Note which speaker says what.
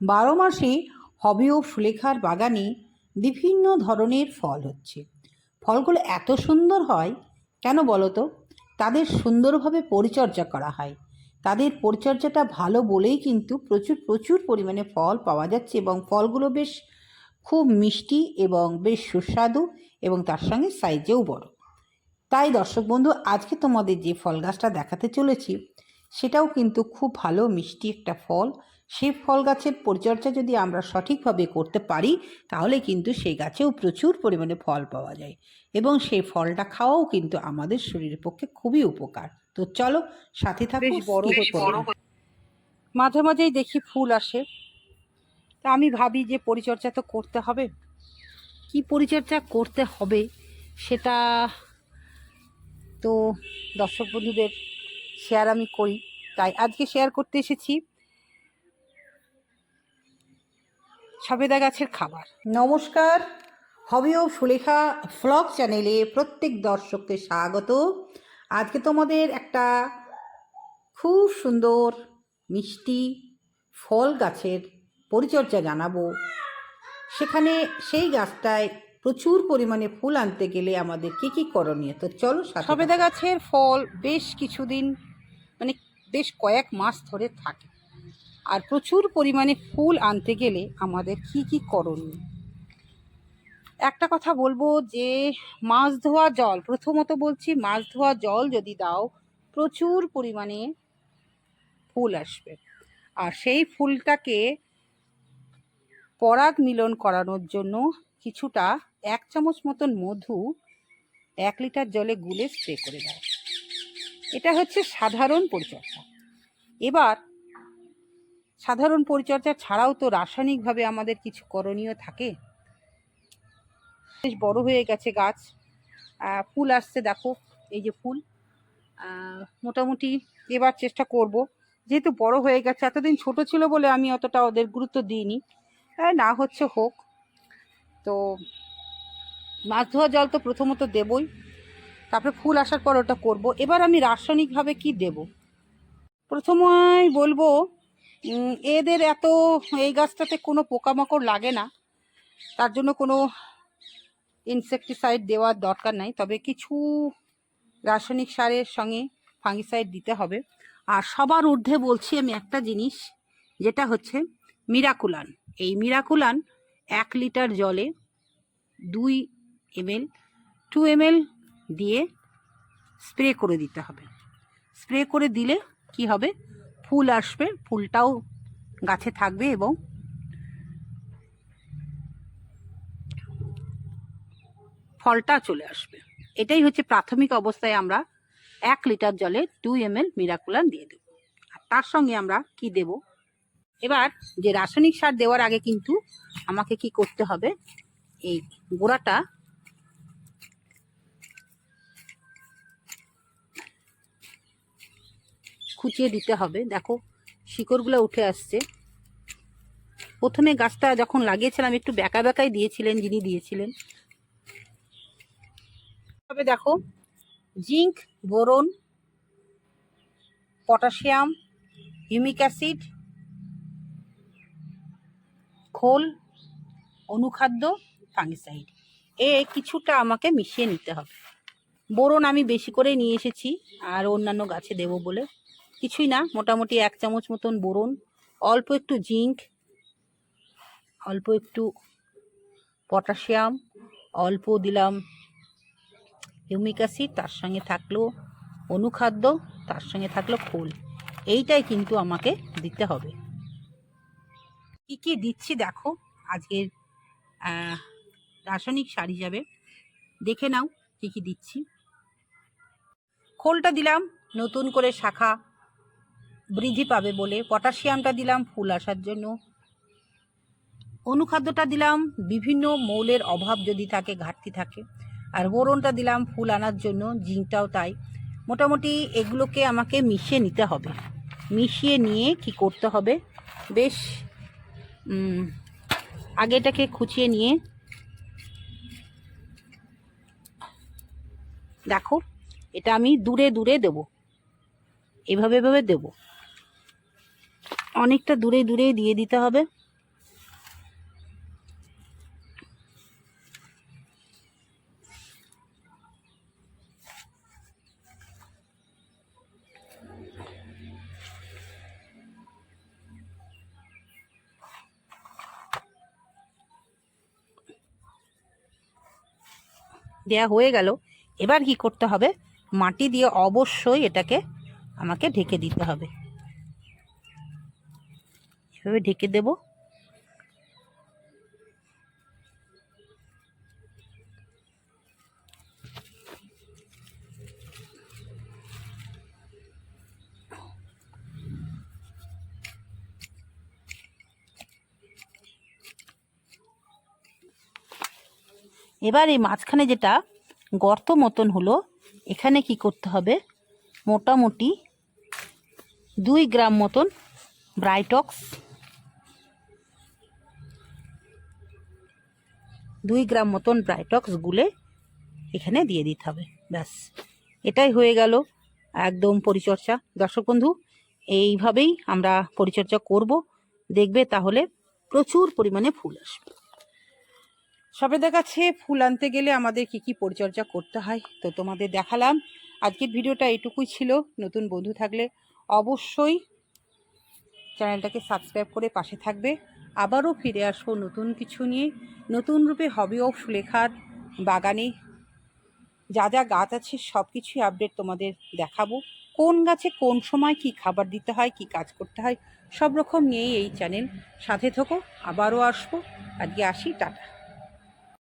Speaker 1: বারো মাসে হবি ও সুলেখার বাগানে বিভিন্ন ধরনের ফল হচ্ছে। ফলগুলো এত সুন্দর হয়, কেন বলো তো তাদের সুন্দরভাবে পরিচর্যা করা হয়। তাদের পরিচর্যাটা ভালো বলেই কিন্তু প্রচুর প্রচুর পরিমাণে ফল পাওয়া যাচ্ছে এবং ফলগুলো বেশ খুব মিষ্টি এবং বেশ সুস্বাদু এবং তার সঙ্গে সাইজেও বড়। তাই দর্শক বন্ধু, আজকে তোমাদের যে ফল গাছটা দেখাতে চলেছি, সেটাও কিন্তু খুব ভালো মিষ্টি একটা ফল সেই ফল গাছের পরিচর্যা যদি আমরা সঠিকভাবে করতে পারি তাহলে কিন্তু সেই গাছেও প্রচুর পরিমাণে ফল পাওয়া যায়। এবং সেই ফলটা খাওয়াও কিন্তু আমাদের শরীরের পক্ষে খুবই উপকার। তো চলো সাথে থাকো
Speaker 2: বড়
Speaker 1: skip
Speaker 2: হচ্ছে। মাঝে মাঝেই দেখি ফুল আসে। তা আমি ভাবি যে পরিচর্যা তো করতে হবে। কি পরিচর্যা করতে হবে সেটা তো দর্শক বন্ধুদের শেয়ার আমি করি। তাই আজকে শেয়ার করতে এসেছি সবেদা গাছের খাবার।
Speaker 1: নমস্কার। হবি ও সুলেখা ফ্লগ চ্যানেলে প্রত্যেক দর্শককে স্বাগত। আজকে তোমাদের একটা খুব সুন্দর মিষ্টি ফল গাছের পরিচর্যা জানাব। সেখানে সেই গাছটায় প্রচুর পরিমাণে ফুল আনতে গেলে আমাদের কী কী করণীয়? তো চলো
Speaker 2: সবেদা গাছের ফল বেশ কিছুদিন মানে বেশ কয়েক মাস ধরে থাকে। আর প্রচুর পরিমাণে ফুল আনতে গেলে আমাদের কি কি করণীয়? একটা কথা বলব যে, মাছ ধোয়া জল, প্রথমত বলছি মাছ ধোয়া জল যদি দাও, প্রচুর পরিমাণে ফুল আসবে। আর সেই ফুলটাকে পরাগ মিলন করানোর জন্য কিছুটা এক চামচ মতন মধু এক লিটার জলে গুলে স্প্রে করে দাও। এটা হচ্ছে সাধারণ পরিচর্যা। এবার সাধারণ পরিচর্যা ছাড়াও তো রাসায়নিকভাবে আমাদের কিছু করণীয় থাকে। বেশ বড় হয়ে গেছে গাছ। ফুল আসছে দেখো, এই যে ফুল। মোটামুটি এবার চেষ্টা করব। যেহেতু বড় হয়ে গেছে, এতদিন ছোট ছিল বলে আমি অতটা ওদের গুরুত্ব দিইনি। না হচ্ছে হোক। তো মাছ ধোয়া জল তো প্রথমত দেবই। তারপরে ফুল আসার পর ওটা করব। এবার আমি রাসায়নিকভাবে কি দেব? প্রথমেই বলব এদের এত এই গাছটাতে কোনো পোকামাকড় লাগে না। তার জন্য কোনো ইনসেকটিসাইড দেওয়ার দরকার নাই। তবে কিছু রাসায়নিক সারের সঙ্গে ফাঙ্গিসাইড দিতে হবে। আর সবার ঊর্ধ্বে বলছি আমি একটা জিনিস, যেটা হচ্ছে মিরাকুলান এই মিরাকুলান এক লিটার জলে দুই এমএল, টু এমএল দিয়ে স্প্রে করে দিতে হবে। স্প্রে করে দিলে কি হবে? ফুল আসবে, ফুলটাও গাছে থাকবে এবং ফলটা চলে আসবে। এটাই হচ্ছে প্রাথমিক অবস্থায় আমরা এক লিটার জলে টু এম এল মিরাকুলান দিয়ে দেব। আর তার সঙ্গে আমরা কি দেব? এবার যে রাসায়নিক সার দেওয়ার আগে কিন্তু আমাকে কি করতে হবে? এই গোড়াটা খুঁচিয়ে দিতে হবে। দেখো, শিকড়গুলো উঠে আসছে। প্রথমে গাছটা যখন লাগিয়েছিলাম, একটু বেঁকা বেঁকাই দিয়েছিলেন, যিনি দিয়েছিলেন। তবে দেখো, zinc, boron, potassium, humic acid, খোল, অনুখাদ্য, ফাঙ্গিসাইড, এ কিছুটা আমাকে মিশিয়ে নিতে হবে। বোরন আমি বেশি করে নিয়ে এসেছি, আর অন্যান্য গাছে দেব বলে। কিছুই না, মোটামুটি এক চামচ মতন বোরন, অল্প একটু জিঙ্ক, অল্প একটু পটাশিয়াম, অল্প দিলাম হিউমিক অ্যাসিড, তার সঙ্গে থাকল অনুখাদ্য, তার সঙ্গে থাকল খোল। এইটাই কিন্তু আমাকে দিতে হবে। কি কি দিচ্ছি দেখো, আজকের রাসায়নিক সার হিসাবে। দেখে নাও কি কি দিচ্ছি। খোলটা দিলাম, নতুন করে শাখা বৃদ্ধি পাবে বলে পটাশিয়ামটা দিলাম ফুল আসার জন্য। অনুখাদ্যটা দিলাম বিভিন্ন মৌলের অভাব যদি থাকে ঘাটতি থাকে। আর বোরনটা দিলাম ফুল আনার জন্য জিঙ্কটাও তাই। মোটামুটি এগুলোকে আমাকে মিশিয়ে নিতে হবে। মিশিয়ে নিয়ে কি করতে হবে? বেশ উম, আগে এটাকে খুঁচিয়ে নিয়ে দেখো এটা আমি দূরে দূরে দেব। এভাবে এভাবে দেব। অনেকটা দূরে দূরেই দিয়ে দিতে হবে। দেয়া হয়ে গেল। এবার কি করতে হবে? মাটি দিয়ে অবশ্যই এটাকে আমাকে ঢেকে দিতে হবে। এভাবে ঢেকে দেব। এবার এই মাঝখানে যেটা গর্ত মতন হলো, এখানে কি করতে হবে? মোটামুটি দুই গ্রাম মতন ব্রাইটক্স দুই গ্রাম মতন ব্রাইটক্স গুলে এখানে দিয়ে দিতে হবে। ব্যাস, এটাই হয়ে গেল একদম পরিচর্যা। দর্শক বন্ধু, এইভাবেই আমরা পরিচর্যা করব। দেখবে তাহলে প্রচুর পরিমাণে ফুল আসবে। সবেদের কাছে ফুল আনতে গেলে আমাদের কি কি পরিচর্যা করতে হয়? তো তোমাদের দেখালাম। আজকের ভিডিওটা এটুকুই ছিল। নতুন বন্ধু থাকলে অবশ্যই চ্যানেলটাকে সাবস্ক্রাইব করে পাশে থাকবে। আবারও ফিরে আসব নতুন কিছু নিয়ে। নতুন রূপে হবি ও সুলেখার বাগানে। যা যা গাছ আছে সব কিছুই আপডেট তোমাদের দেখাবো। কোন গাছে কোন সময় কি খাবার দিতে হয়, কি কাজ করতে হয়, সব রকম নিয়েই এই চ্যানেল সাথে থাকো, আবারও আসব। আজকে আসি, টাটা।